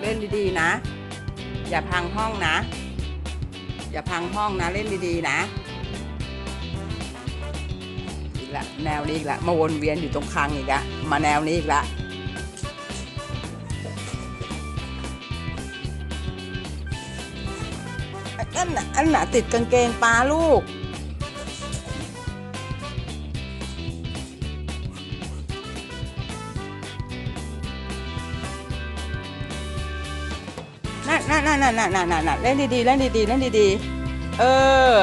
เล่นดีๆนะ อย่าพังห้องนะ อย่าพังห้องนะ เล่นดีๆนะอีกละแนวนี้อีกละมาวนเวียนอยู่ตรงคลังอีกละมาแนวนี้อีกละอันน่ะอันน่ะติดกางเกงปลาลูก นั่นนั่นนั่นนั่นนั่นนั่นนั่นเล่นดีๆเล่นดีๆเล่นดีๆ เออ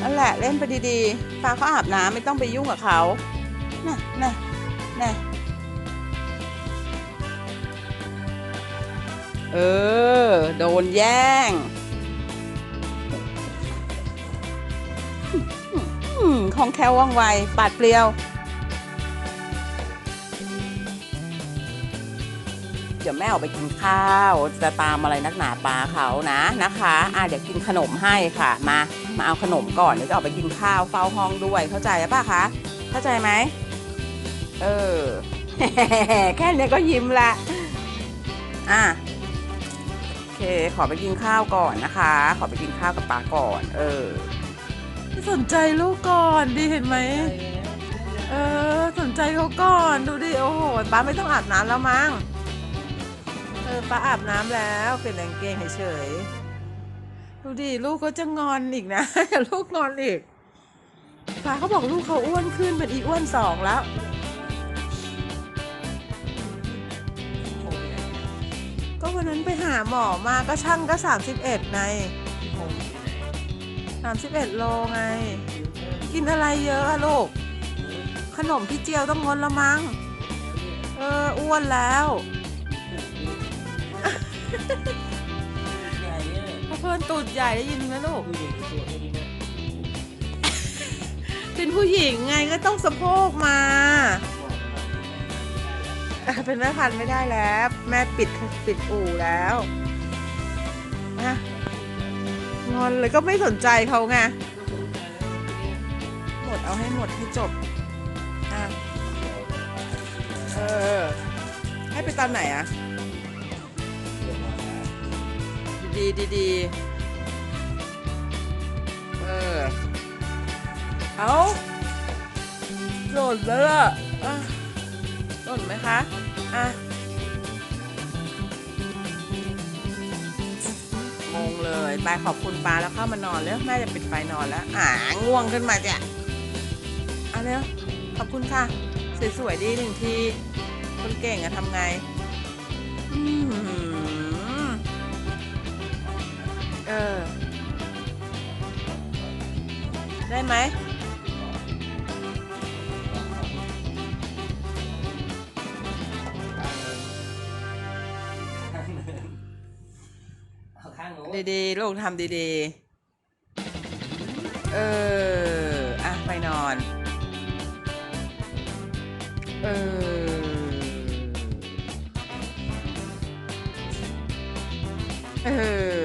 นั่นแหละเล่นไปดีๆปลาเขาอาบน้ำไม่ต้องไปยุ่งกับเขาน่ะน่ะน่ะเออ โดนแย่งของแคลวว่องไว ปาดเปรียว ดี๋ยวแม่ออกไปกินข้าว จะตามอะไรนักหนาปลาเขานะนะคะอะเดี๋ยวกินขนมให้ค่ะ มามาเอาขนมก่อนเดี๋ยวจะออกไปกินข้าวเฝ้าห้องด้วยเข้าใจป่ะคะเข้าใจไหมเออแค่นี้ก็ยิ้มละอะโอเค ขอไปกินข้าวก่อนนะคะ ขอไปกินข้าวกับปลาก่อน เออสนใจลูกก่อนดีเห็นไหมเออสนใจเขาก่อนดูดิโอ้โหป้าไม่ต้องอาบน้ำแล้วมั้ง ออป้าอาบน้ำแล้วเปลี่ยนกางเกงเฉยๆดูดิลูกก็จะงอนอีกนะลูกงอนอีกป้าเขาบอกลูกเขาอ้วนขึ้นเป็นอีอ้วนสองแล้วก็วันนั้นไปหาหมอมาก็ช่างก็สามสิบเอ็ดไงสามสิบเอ็ดโลไง กินอะไรเยอะอะลูก ขนมพี่เจียวต้องงดละมั้ง เออ อ้วนแล้ว พเพื่อนตูดใหญ่ได้ยินไหมลูกเป็นผู้หญิงไงก็ต้องสะโพกมาอะเป็นแม่พันธุ์ไม่ได้แล้ว แม่ปิดปิดอู่แล้วนะงอนเลยก็ไม่สนใจเขาไง หมดเอาให้หมดให้จบ อะ เออ ให้ไปตอนไหนอะ ดีดีดีเออ เอาหล่นแล้วล่ะอะหล่นไหมคะ อะ งงเลยไปขอบคุณปลาแล้วเข้ามานอนแล้วแม่จะปิดไฟนอนแล้ว อ่าง่วงขึ้นมาจ้ะเอะเร็วขอบคุณค่ะ สวยๆดีหนึ่งที คนเก่งอะทำไง ได้ไหมเอาข้างหนูดีๆ ลูกทำดีๆ เออ อะ ไปนอน เออ เออ